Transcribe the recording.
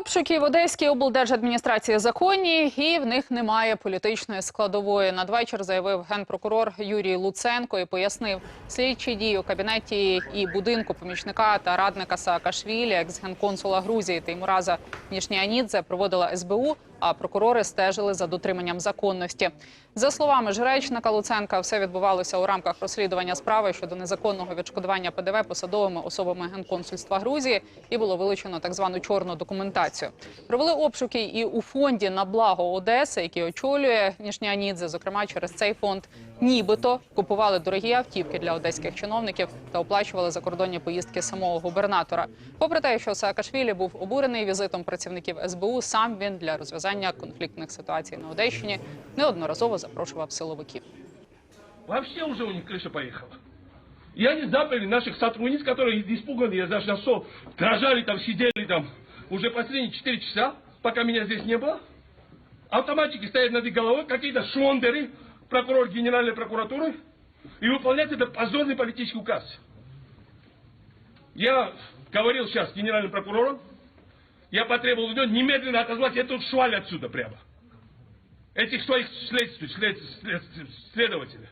Обшуки в Одеській облдержадміністрації законні, і в них немає політичної складової. Надвечір заявив генпрокурор Юрій Луценко і пояснив, слідчі дії у кабінеті і будинку помічника та радника Саакашвілі, екс-генконсула Грузії Теймураза Нішніанідзе проводила СБУ, а прокурори стежили за дотриманням законності. За словами ж речника Луценка, все відбувалося у рамках розслідування справи щодо незаконного відшкодування ПДВ посадовими особами генконсульства Грузії і було вилучено так звану чорну документацію Провели обшуки і у фонді на благо Одеси, який очолює Нішнянідзе. Зокрема, через цей фонд нібито купували дорогі автівки для одеських чиновників та оплачували закордонні поїздки самого губернатора. Попри те, що Саакашвілі був обурений візитом працівників СБУ, сам він для розв'язання конфліктних ситуацій на Одещині неодноразово запрошував силовиків. Вообще уже у них крыша поехала. И они заперли наших сотрудниц, которые испуганы, я даже нашел, дрожали там, сидели там Уже последние 4 часа, пока меня здесь не было. Автоматчики стоят над их головой, какие-то шондеры, прокурор Генеральной прокуратуры, и выполнять этот позорный политический указ. Я говорил сейчас с генеральным прокурором, я потребовал у немедленно отозвать эту шваль отсюда прямо. Этих своих следствий, след- след- следователей.